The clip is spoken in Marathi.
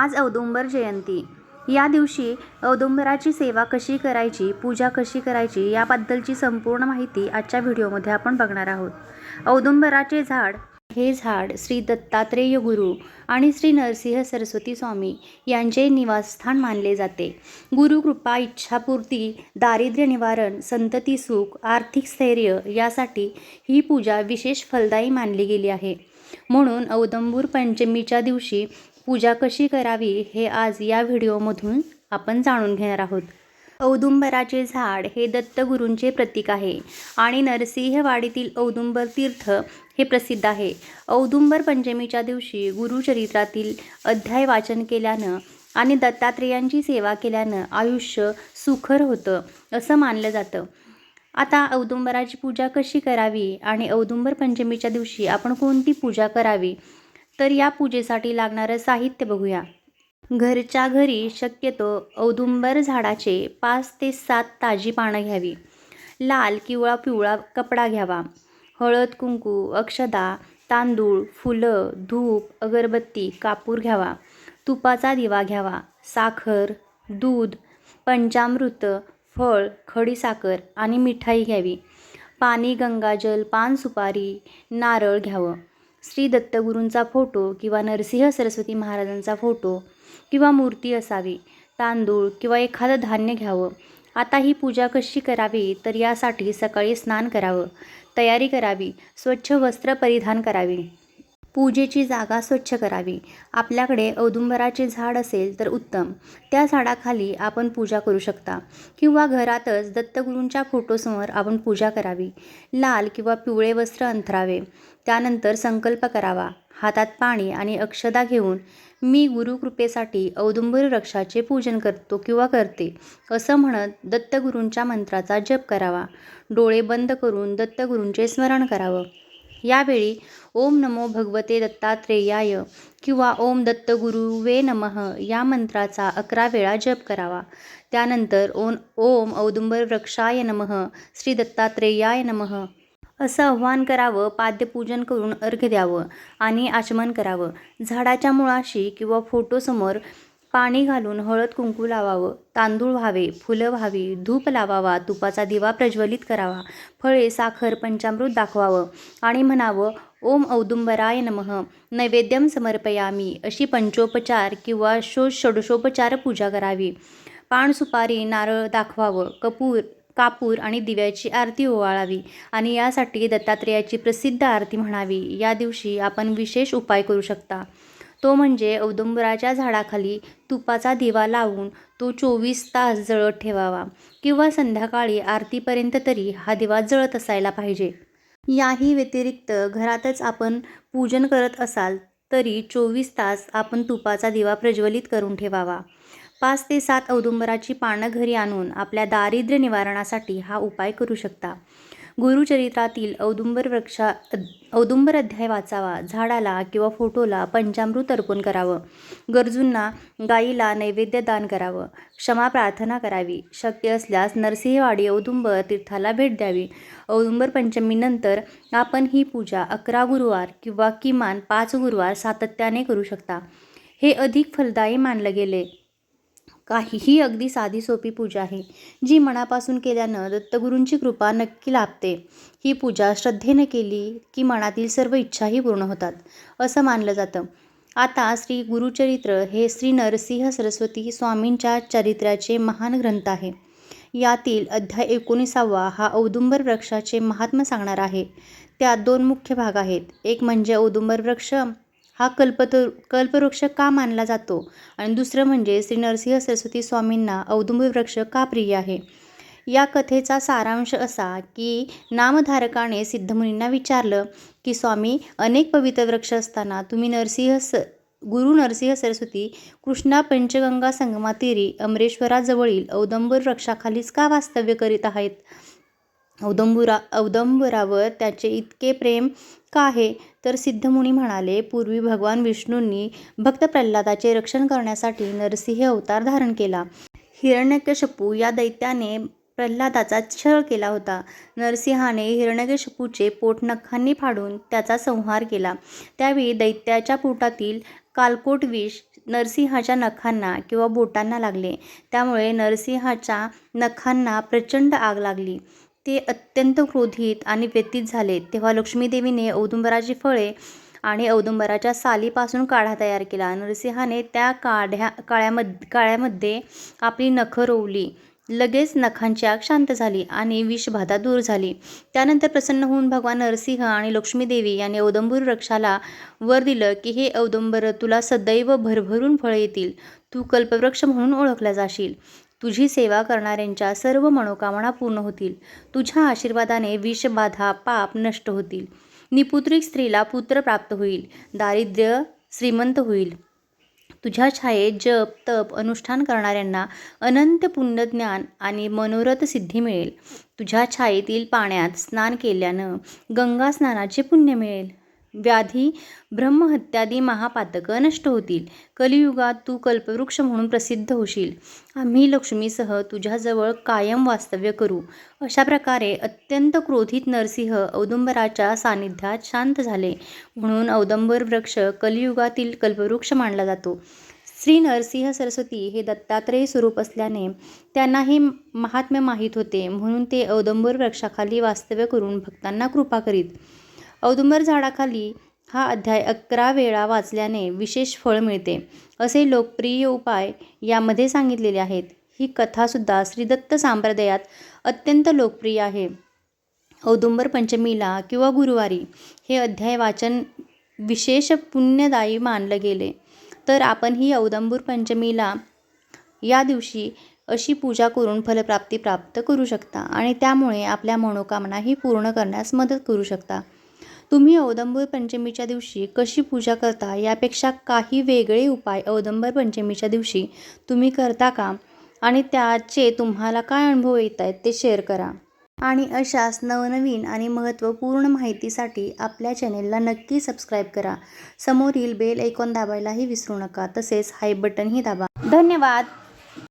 आज औदुंबर जयंती. या दिवशी औदुंबराची सेवा कशी करायची पूजा कशी करायची याबद्दलची संपूर्ण माहिती आजच्या व्हिडिओमध्ये आपण बघणार आहोत. औदुंबराचे झाड हे झाड श्री दत्तात्रेय गुरु आणि श्री नरसिंह सरस्वती स्वामी यांचे निवासस्थान मानले जाते. गुरुकृपा इच्छापूर्ती दारिद्र्य निवारण संतती सुख आर्थिक स्थैर्य यासाठी ही पूजा विशेष फलदायी मानली गेली आहे. म्हणून औदंबूर पंचमीच्या दिवशी पूजा कशी करावी हे आज या व्हिडिओमधून आपण जाणून घेणार आहोत. औदुंबराचे झाड हे दत्तगुरूंचे प्रतीक आहे आणि नरसिंहवाडीतील औदुंबर तीर्थ हे प्रसिद्ध आहे. औदुंबर पंचमीच्या दिवशी गुरुचरित्रातील अध्याय वाचन केल्यानं आणि दत्तात्रेयांची सेवा केल्यानं आयुष्य सुखर होतं असं मानलं जातं. आता औदुंबराची पूजा कशी करावी आणि औदुंबर पंचमीच्या दिवशी आपण कोणती पूजा करावी तर या पूजेसाठी लागणारं साहित्य बघूया. घरच्या घरी शक्यतो औदुंबर झाडाचे पाच ते सात ताजी पानं घ्यावी. लाल किंवा पिवळा कपडा घ्यावा. हळद कुंकू अक्षदा तांदूळ फुलं धूप अगरबत्ती कापूर घ्यावा. तुपाचा दिवा घ्यावा. साखर दूध पंचामृत फळ खडीसाखर आणि मिठाई घ्यावी. पाणी गंगाजल पान सुपारी नारळ घ्यावं. श्री दत्तगुरूंचा फोटो किंवा नरसिंह सरस्वती महाराजांचा फोटो किंवा मूर्ती असावी तांदूळ किंवा एखादं धान्य घ्यावं. आता ही पूजा कशी करावी तर यासाठी सकाळी स्नान करावं तयारी करावी स्वच्छ वस्त्र परिधान करावी. पूजेची जागा स्वच्छ करावी. आपल्याकडे औदुंबराचे झाड असेल तर उत्तम. त्या झाडाखाली आपण पूजा करू शकता. किंवा घरातच दत्तगुरूंच्या फोटोसमोर आपण पूजा करावी. लाल किंवा पिवळे वस्त्र अंथरावे. त्यानंतर संकल्प करावा. हातात पाणी आणि अक्षदा घेऊन मी गुरुकृपेसाठी औदुंबर वृक्षाचे पूजन करतो किंवा करते असं म्हणत दत्तगुरूंच्या मंत्राचा जप करावा. डोळे बंद करून दत्तगुरूंचे स्मरण करावं. यावेळी ओम नमो भगवते दत्तात्रेयाय किंवा ओम दत्तगुरुवे नमः या मंत्राचा अकरा वेळा जप करावा. त्यानंतर ओम ओम औदुंबर वृक्षाय नमः श्री दत्तात्रेयाय नमः. असं आव्हान करावं पाद्यपूजन करून अर्घ्य द्यावं आणि आचमन करावं. झाडाच्या मुळाशी किंवा फोटोसमोर पाणी घालून हळद कुंकू लावावं तांदूळ व्हावे फुलं व्हावी धूप लावावा तुपाचा दिवा प्रज्वलित करावा फळे साखर पंचामृत दाखवावं आणि म्हणावं ओम औदुंबराय नमः नैवेद्यम समर्पयामी अशी पंचोपचार किंवा शो षडशोपचार पूजा करावी. पान सुपारी नारळ दाखवावं कपूर कापूर आणि दिव्याची आरती ओवाळावी आणि यासाठी दत्तात्रेयाची प्रसिद्ध आरती म्हणावी. या दिवशी आपण विशेष उपाय करू शकता. तो म्हणजे औदुंबराच्या झाडाखाली तुपाचा दिवा लावून तो चोवीस तास जळत ठेवावा किंवा संध्याकाळी आरतीपर्यंत तरी हा दिवा जळत असायला पाहिजे. याही व्यतिरिक्त घरातच आपण पूजन करत असाल तरी चोवीस तास आपण तुपाचा दिवा प्रज्वलित करून ठेवावा. पाच ते सात औदुंबराची पानं घरी आणून आपल्या दारिद्र्य निवारणासाठी हा उपाय करू शकता. गुरुचरित्रातील औदुंबर वृक्षा औदुंबर अध्याय वाचावा झाडाला किंवा फोटोला पंचामृत अर्पण करावं. गरजूंना गाईला नैवेद्य दान करावं. क्षमा प्रार्थना करावी. शक्य असल्यास नरसिंहवाडी औदुंबर तीर्थाला भेट द्यावी. औदुंबर पंचमीनंतर आपण ही पूजा अकरा गुरुवार किंवा किमान पाच गुरुवार सातत्याने करू शकता. हे अधिक फलदायी मानलं गेले. काहीही अगदी साधी सोपी पूजा आहे जी मनापासून केल्यानं दत्तगुरूंची कृपा नक्की लाभते. ही पूजा श्रद्धेनं केली की मनातील सर्व इच्छाही पूर्ण होतात असं मानलं जातं. आता श्री गुरुचरित्र हे श्री नरसिंह सरस्वती स्वामींच्या चरित्राचे महान ग्रंथ आहे. यातील अध्याय एकोणीसावा हा औदुंबर वृक्षाचे महात्म्य सांगणार आहे. त्यात दोन मुख्य भाग आहेत. एक म्हणजे औदुंबर वृक्ष हा कल्पत कल्पवृक्ष का मानला जातो? आणि दुसरं म्हणजे श्री नरसिंह सरस्वती स्वामींना औदुंबर वृक्ष का प्रिय आहे? या कथेचा सारांश असा की नामधारकाने सिद्धमुनींना विचारलं की स्वामी अनेक पवित्र वृक्ष असताना तुम्ही नरसिंह स गुरु नरसिंह सरस्वती कृष्णा पंचगंगा संगमातीरी अमरेश्वराजवळील औदंबर वृक्षाखालीच का वास्तव्य करीत आहेत? औदंबुरा औदंबरावर त्याचे इतके प्रेम का आहे? तर सिद्धमुनी म्हणाले पूर्वी भगवान विष्णूंनी भक्त प्रल्हादाचे रक्षण करण्यासाठी नरसिंह अवतार धारण केला. हिरण्यकशपू या दैत्याने प्रल्हादाचा छळ केला होता. नरसिंहाने हिरण्यकशपूचे पोट नखांनी फाडून त्याचा संहार केला. त्यावेळी दैत्याच्या पोटातील कालकोट विष नरसिंहाच्या नखांना किंवा बोटांना लागले. त्यामुळे नरसिंहाच्या नखांना प्रचंड आग लागली. ते अत्यंत क्रोधित आणि व्यतीत झाले. तेव्हा लक्ष्मीदेवीने औदुंबराची फळे आणि औदुंबराच्या सालीपासून काढा तयार केला. नरसिंहाने त्या काढ्या काळ्यामध्ये काळ्यामध्ये आपली नखं रोवली. लगेच नखांची आग शांत झाली आणि विषबाधा दूर झाली. त्यानंतर प्रसन्न होऊन भगवान नरसिंह आणि लक्ष्मीदेवी यांनी औदंबूर वृक्षाला वर दिलं की हे औदंबर तुला सदैव भरभरून फळ येतील. तू कल्पवृक्ष म्हणून ओळखला जाशील. तुझी सेवा करणाऱ्यांच्या सर्व मनोकामना पूर्ण होतील. तुझ्या आशीर्वादाने विषबाधा पाप नष्ट होतील. निपुत्रिक स्त्रीला पुत्र प्राप्त होईल. दारिद्र्य श्रीमंत होईल. तुझ्या छायेत जप तप अनुष्ठान करणाऱ्यांना अनंत पुण्यज्ञान आणि मनोरथ सिद्धी मिळेल. तुझ्या छायेतील पाण्यात स्नान केल्यानं गंगा स्नानाचे पुण्य मिळेल. व्याधी ब्रह्महत्यादी महापातकं नष्ट होतील. कलियुगात तू कल्पवृक्ष म्हणून प्रसिद्ध होशील. आम्ही लक्ष्मीसह तुझ्याजवळ कायम वास्तव्य करू. अशा प्रकारे अत्यंत क्रोधित नरसिंह औदुंबराच्या सानिध्यात शांत झाले. म्हणून औदंबर वृक्ष कलियुगातील कल्पवृक्ष मानला जातो. श्री नरसिंह सरस्वती हे दत्तात्रेय स्वरूप असल्याने त्यांना हे महात्म्य माहीत होते. म्हणून ते औदंबर वृक्षाखाली वास्तव्य करून भक्तांना कृपा करीत. औदुंबर झाडाखाली हा अध्याय अकरा वेळा वाचल्याने विशेष फळ मिळते. असे लोकप्रिय उपाय यामध्ये सांगितलेले आहेत. ही कथासुद्धा श्रीदत्त संप्रदायात अत्यंत लोकप्रिय आहे. औदुंबर पंचमीला किंवा गुरुवारी हे अध्याय वाचन विशेष पुण्यदायी मानलं गेले. तर आपण ही औदंबूर पंचमीला या दिवशी अशी पूजा करून फलप्राप्ती प्राप्त करू शकता आणि त्यामुळे आपल्या मनोकामनाही पूर्ण करण्यास मदत करू शकता. तुम्ही औदंबर पंचमीच्या दिवशी कशी पूजा करता? यापेक्षा काही वेगळे उपाय औदंबर पंचमीच्या दिवशी तुम्ही करता का? आणि त्याचे तुम्हाला काय अनुभव येत आहेत ते शेअर करा. आणि अशाच नवनवीन आणि महत्त्वपूर्ण माहितीसाठी आपल्या चॅनेलला नक्की सबस्क्राईब करा. समोरील बेल ऐकॉन दाबायलाही विसरू नका. तसेच हाय बटनही दाबा. धन्यवाद!